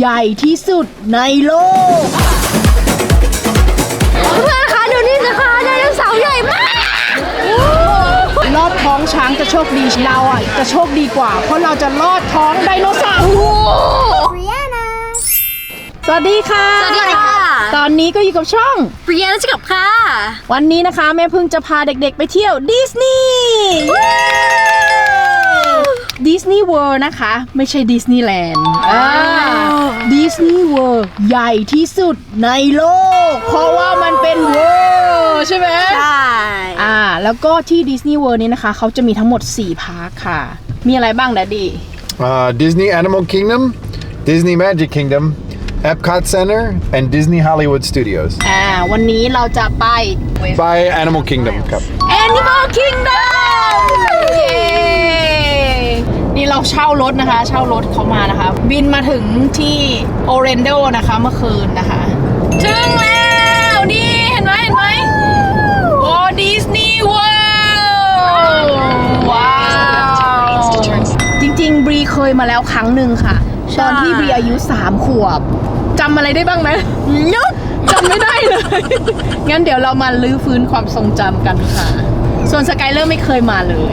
ใหญ่ที่สุดในโลก เพื่อนคะดูนี่สิคะไดโนเสาร์ใหญ่มากลอดท้องช้างจะโชคดีเราอะจะโชคดีกว่า เพราะเราจะลอดท้องไดโนเสาร์สวัสดีค่ะ สวัสดีค่ะ ตอนนี้ก็อยู่กับช่องเปรียนกับค่ะ วันนี้นะคะ แม่พึ่งจะพาเด็กๆไปเที่ยวดิสนีย์ ดิสนีย์เวิลด์นะคะ ไม่ใช่ดิสนีย์แลนด์ดิสนีย์เวิลด์ใหญ่ที่สุดในโลก เพราะว่ามันเป็นเวิลด์ใช่ไหมใช่อ่าแล้วก็ที่ดิสนีย์เวิลด์นี้นะคะเขาจะมีทั้งหมด 4 พาร์คค่ะ มีอะไรบ้างแดดดี้ Uh, Disney Animal Kingdom, Disney Magic Kingdom, Epcot Center, and Disney Hollywood Studios. อ่าวันนี้เราจะไป By Animal Kingdom ครับ Animal Kingdom เย้นี่ เราเช่ารถนะคะ เช่ารถเขามานะคะ บินมาถึงที่โอเรนโดนะคะเมื่อคืนนะคะ ถึงแล้วนี่เห็นไหมเห็นไหมโอ้ดิสนีย์เวิลด์ว้าว จริงๆ บรีเคยมาแล้วครั้งหนึ่งค่ะ ตอนที่บรีอายุ 3 ขวบจำอะไรได้บ้างไหมยุดจำไม่ได้เลย งั้นเดี๋ยวเรามาลื้อฟื้นความทรงจำกันค่ะ ส่วนสกายเลอร์ไม่เคยมาเลย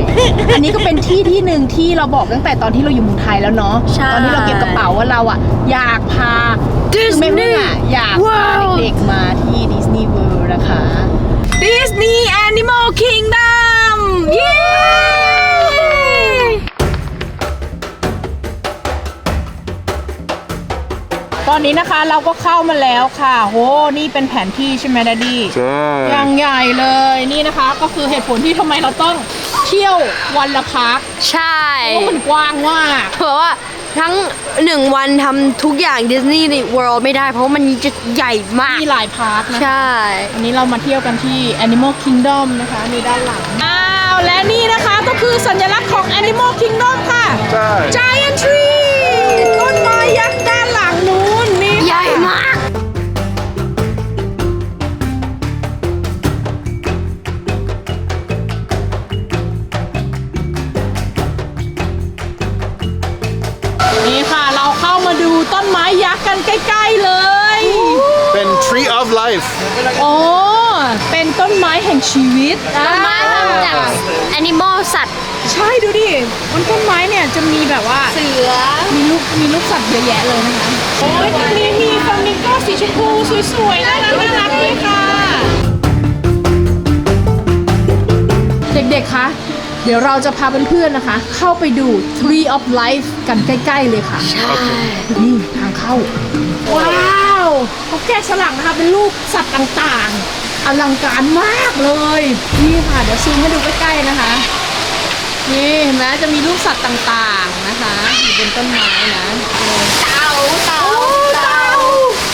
อันนี้ก็เป็นที่ที่หนึ่งที่เราบอกตั้งแต่ตอนที่เราอยู่เมืองไทยแล้วเนาะ ใช่ ตอนที่เราเก็บกระเป๋าว่าเราอะอยากพาคือแม่พึ่งอะอยากพาเด็กๆมาที่ดิสนีย์เวิลด์นะคะ ดิสนีย์แอนิมอลคิงดัมเย้ ตอนนี้นะคะเราก็เข้ามาแล้วค่ะ โห นี่เป็นแผนที่ใช่ไหมดดดี้อย่างใหญ่เลยนี่นะคะ ก็คือเหตุผลที่ทำไมเราต้องเที่ยววันละพักใช่ เพราะมันกว้างมาก เพราะว่าทั้งหนึ่งวันทำทุกอย่างดิสนีย์เวิลด์ไม่ได้ เพราะว่ามันจะใหญ่มาก มีหลายพาร์คนะใช่ วันนี้เรามาเที่ยวกันที่ Animal Kingdom นะคะนี่ด้านหลัง อ้าว และนี่นะคะก็คือสัญลักษณ์ของ Animal Kingdom ค่ะ ใช่ Giant Tree Life โอ้เป็นต้นไม้แห่งชีวิตต้นไม้ทำจากแอนิมอลสัตว์ ใช่ดูดิบนต้นไม้เนี่ยจะมีแบบว่า เสือ มีลูกมีลูกสัตว์เยอะแยะเลยนะคะโอ้ยมีมีฟลามิงโก้สีชมพูสวยๆน่ารักน่ารักด้วยค่ะ เด็กๆ คะ เดี๋ยวเราจะพาเพื่อนๆ นะคะ เข้าไปดู Tree of Life กันใกล้ๆ เลยค่ะ ใช่ นี่ทางเข้า ว้าว เขาแกะสลักนะคะเป็นรูปสัตว์ต่างๆอลังการมากเลย นี่ค่ะเดี๋ยวซูมให้ดูใกล้ๆนะคะนี่เห็นไหมจะมีรูปสัตว์ต่างๆนะคะอยู่บนต้นไม้นะเต่าเต่าเต่า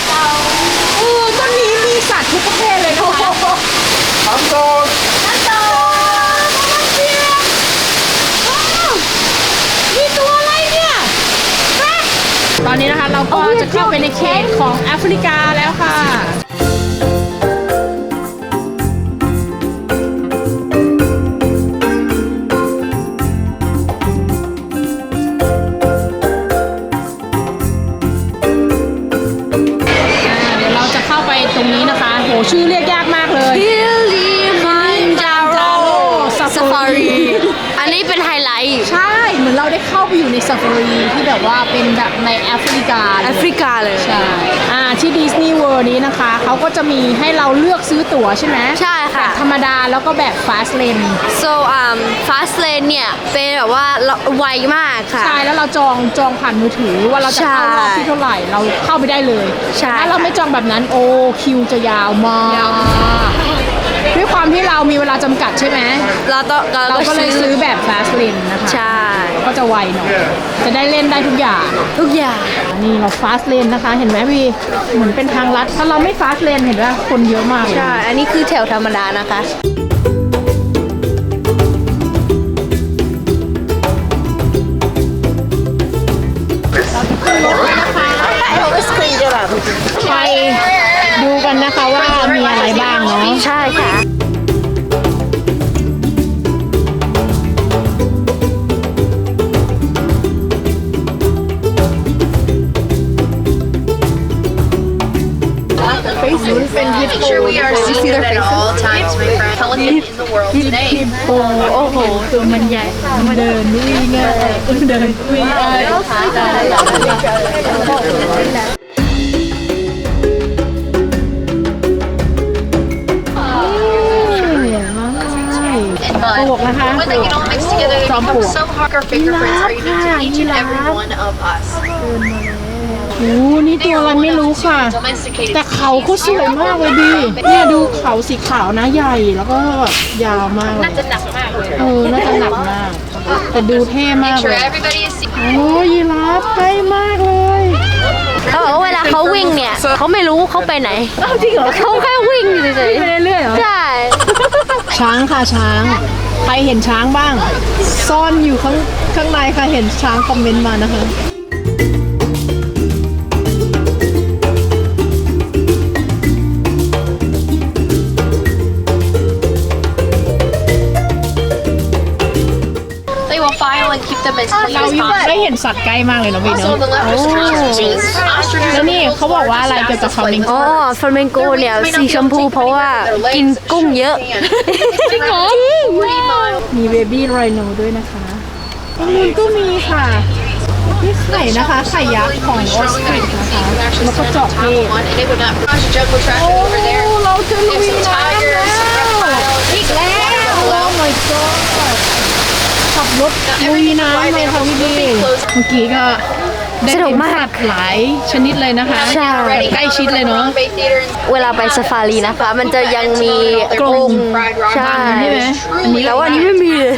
เต่าเออต้นนี้มีสัตว์ทุกประเภทเลยนะคะ I'm dog เต่าเสียอ้าวมีตัวอะไรเนี่ยฮะตอนนี้นะคะเราก็ จะเข้าไปในเขตของแอฟริกาแล้วค่ะ ว่าเป็นแบบในแอฟริกาเลยแอฟริกาเลยใช่อ่าที่ดิสนีย์เวิลด์นี้นะคะ เขาก็จะมีให้เราเลือกซื้อตั๋วใช่ไหมใช่ค่ะ ธรรมดาแล้วก็แบบฟาสเลน so um fast lane เนี่ย เป็นแบบว่าไวมากค่ะ ใช่ แล้วเราจองจองผ่านมือถือว่าเราจะเข้ารอบที่เท่าไหร่เราเข้าไปได้เลยใช่ถ้าเราไม่จองแบบนั้นโอ้คิวจะยาวมากยาวด้วยความที่เรามีเวลาจำกัดใช่ไหมเราต้องเราก็เลยซื้อแบบ fast lane นะคะใช่ ก็จะไวหน่อย จะได้เล่นได้ทุกอย่าง ทุกอย่าง นี่เรา fast lane นะคะ เห็นไหมพี่เหมือนเป็นทางลัด ถ้าเราไม่ fast lane เห็นว่าคนเยอะมากเลย ใช่ อันนี้คือแถวธรรมดานะคะ Make โป sure we are seated at all times, my friend. Pelican in the world today. โอ้โอ้โหตัวมันใหญ่มันเดินวิ่งง่ายเดินวิ่งง่ายปวกนะคะ When they get all mixed together, they From become pork. so hard. Our fingerprints are unique to each and every one of us. โอ้นี่ตัวอะไรไม่รู้ค่ะ Domesticated. แต่เขาเขาสวยมากเลยดีเนี่ยดูเขาสีขาวนะใหญ่แล้วก็แบบยาวมากเลยจะหนักมากเลยเออน่าจะหนักมาก แต่ดูเท่มาก Make เล sure ย everybody is seen. โอ้ยีราฟใกล้มากเลยเขาบอกว่าเวลาเขาวิ่งเนี่ยเขาไม่รู้เขาไปไหนจริงเหรอเขาแค่วิ่งอยู่เฉยไปเรื่อยๆเหรอๆใช่ช้างค่ะช้างใครเห็นช้างบ้าง ซ่อนอยู่ข้างข้างในใครเห็นช้างคอมเมนต์มานะคะ file and keep them as clean เรา as อยู่ possible. ได้เห็นสัตว์ใกล้มากเลยเนาะพี่ Also เนาะ on the left is ostriches. Ostriches แล้ว are นี่ the เขาบอกว่าอะไรเกี่ยวกับฟลามิงโกอ๋อฟลาเมงโกเนี่ยสีชมพูเพราะว่ากินกุ้งเยอะ จริงเหรอ มีเบบี้ไรโนด้วยนะคะตรงนู้นก็มีค่ะนี่ไข่นะคะ ไข่ยักษ์ของออสตริชนะคะ แล้วก็เจาะเพศ And it would not cross jungle traffic over there. เราจะลุย There's some น้ำ tigers, some แล้ว reptiles. อีกแล้วโอ้ my god ขับ รถลุยน้ำเลยค่ะพี่บีเมื่อกี้ก็ได้สนุเห็กนมากสัตว์หลายชนิดเลยนะคะใช่ใกล้ชิดเลยเนาะ Bay Theater and เวลาไปซาฟารีนะคะ มันจะยังมีกรงใช่ใช่ไหมอันนี้แต่ว่าอันนี้ไม่มีเลย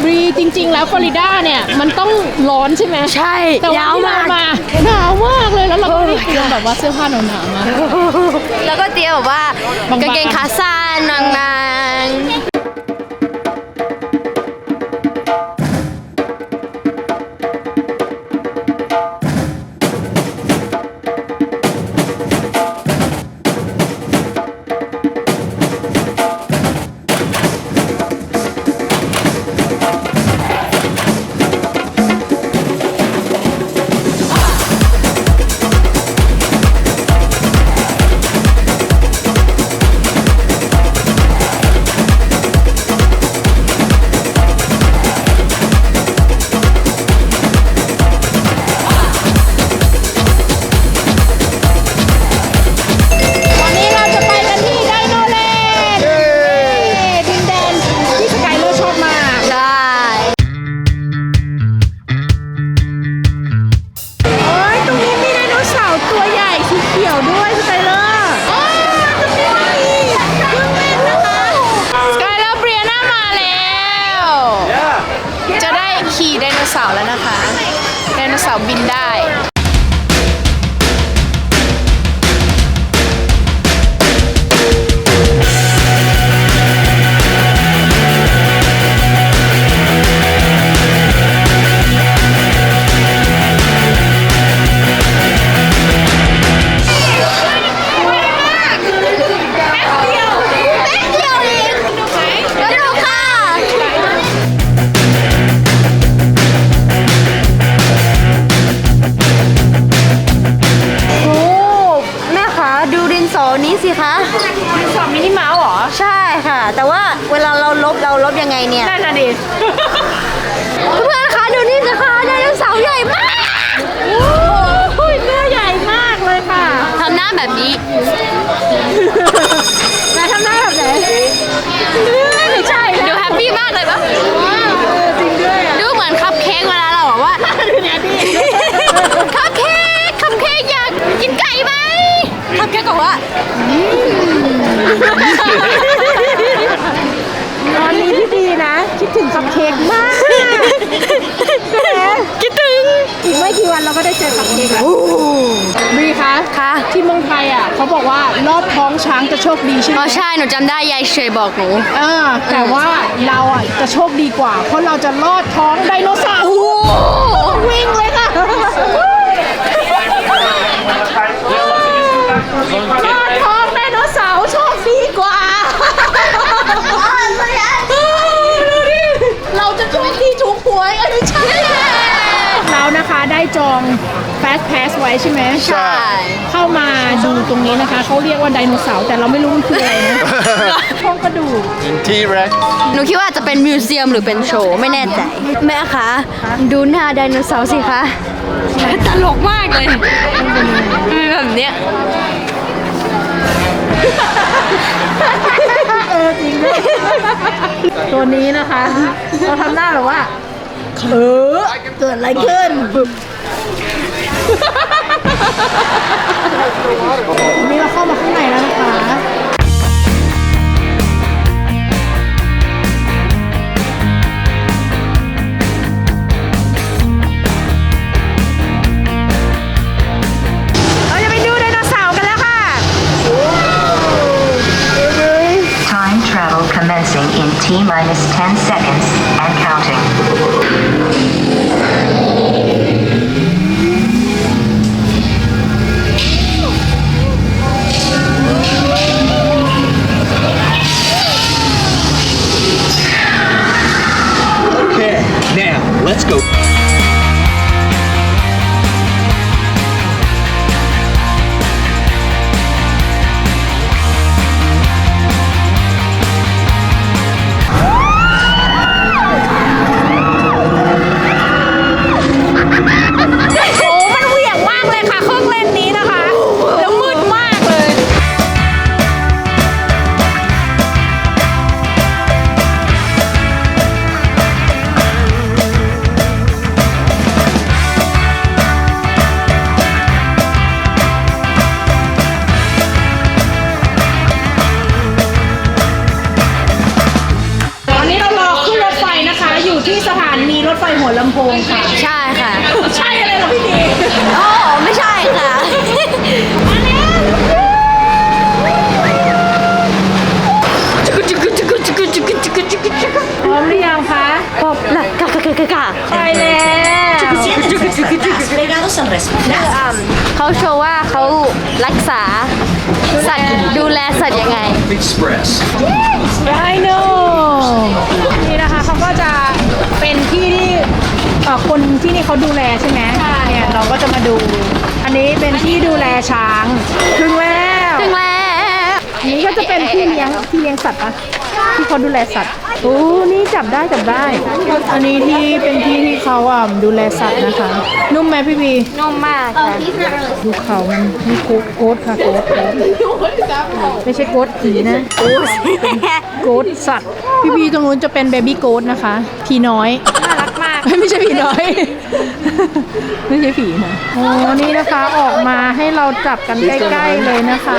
ฟรีจริง ๆ แล้วฟลอริดาเนี่ย มันต้องร้อนใช่ไหมใช่แต่ว่ายาวที่มาเรากมาหนาวมากเลยแล้วเราก็ได้เตรียมแบบว่าเสื้อผ้าหนาวๆมาแล้วก็เตรียมแบบว่าบางๆกางเกงขาสั้นนางๆ โนเสา สอนี้สิคะดินสอมินิเมาส์เหรอ ใช่ค่ะ แต่ว่าเวลาเราลบเราลบยังไงเนี่ยนั่นน่ะดิ เพื่อนๆคะดูนี่สิคะไดโนเสาร์ใหญ่มากโอ้ยตัวใหญ่มากเลยค่ะทำหน้าแบบนี้นายทำหน้าแบบไหนไม่ใช่ดูแฮปปี้มากเลยปะจริงด้วยอะดูเหมือนคัพเค้กเวลาเราบอกว่าดูเนี่ยดิคัพเค้กคัพเค้กอยากกินไก่ไหม คัพเค้กบอกว่าตอนนี้ที่ดีนะ คิดถึงคัพเค้กมากคิดถึงอีกไม่กี่วันเราก็ได้เจอคัพเค้กแล้วบีคะค่ะที่เมืองไทยอะเขาบอกว่าลอดท้องช้างจะโชคดีใช่ไหมอ๋อใช่หนูจำได้ยายเฉยบอกหนู เออแต่ว่าเราอะจะโชคดีกว่า เพราะเราจะลอดท้องไดโนเสาร์วิ่งเลยค่ะลอดท้องไดโนเสาร์โชคดีกว่า เราจะโชคดีถูกหวยเอ้ยไม่ใช่เรานะคะได้จอง Fast Pass ไว้ใช่ไหมใช่ เข้ามาดูตรงนี้นะคะ เขาเรียกว่าไดโนเสาร์แต่เราไม่รู้มันคืออะไรนะโครงกระดูก T-Rex. หนูคิดว่าจะเป็นมิวเซียมหรือเป็นโชว์ไม่แน่ใจ แม่คะ ดูหน้าไดโนเสาร์สิคะ ตลกมากเลยมีแบบเนี้ยตัวนี้นะคะ เราทำหน้าแบบว่า เออ เกิดอะไรขึ้น วันนี้เราเข้ามาข้างในแล้วนะคะเราจะ ถานีรถไฟหัวลำโพงค่ะ ใช่ค่ะ ใช่อะไรเหรอพี่ดีโอ้ไม่ใช่ค่ะ พร้อมหรือยังคะพบละกะกะกะกะกะไปแล้วเขาโชว์ว่าเขารักษา สัตว์ดูแลสัตว์ยังไง Express. ไดโนนี่นะคะเขาก็จะเป็นที่ที่ เอ่อคนที่นี่เขาดูแลใช่ไหมเนี่ยเราก็จะมาดู อันนี้เป็นที่ดูแลช้างถึงแล้วถึงแล้วนี่ก็จะเป็นที่เลี้ยงที่เลี้ยงสัตว์ปะที่เขาดูแลสัตว์โอ้นี่จับได้จับได้ อันนี้ที่เป็นที่ที่เขาอะดูแลสัตว์นะคะ นุ่มไหมพี่บีนุ่มมากค่ะดูเขามันนี่โกดโกดค่ะโกดโกดไม่ใช่โกดผีนะโกดสัตว์ พี่บีตรงนู้นจะเป็นเบบี้โกดนะคะผีน้อย น่ารักมากไม่ใช่ผีน้อย ไม่ใช่ผีนะโอ้นี่นะคะออกมาให้เราจับกันใกล้ๆเลยนะคะ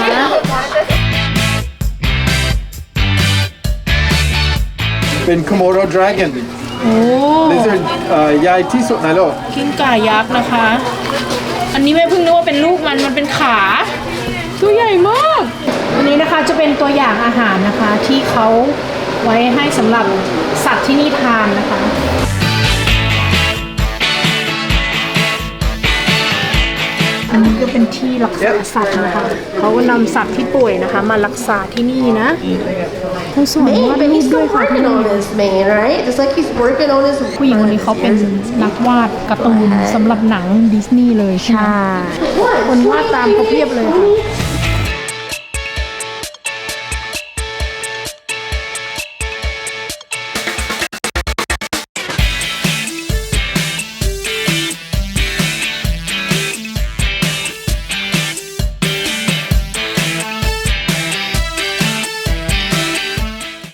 เป็น Komodo dragon โอ้ lizard เอ่อใหญ่ที่สุดในโลกกิ้งก่ายักษ์นะคะ อันนี้แม่เพิ่งนึกว่าเป็นลูกมัน มันเป็นขา ตัวใหญ่มาก อันนี้นะคะจะเป็นตัวอย่างอาหารนะคะที่เขาไว้ให้สำหรับสัตว์ที่นี่ทานนะคะ อันนี้ก็เป็นที่รักษาสัตว์นะคะเขาก็นำสัตว์ที่ป่วยนะคะ มารักษาที่นี่นะเขาสอนวาดรูปด้วยค่ะพี่น้อง this man, right? It's like he's working on his ผู้หญิงคนนี้เขาเป็นนักวาดการ์ตูนสำหรับหนังดิสนีย์เลยใช่ไหมคนวาดตามเขาเพียบเลยค่ะ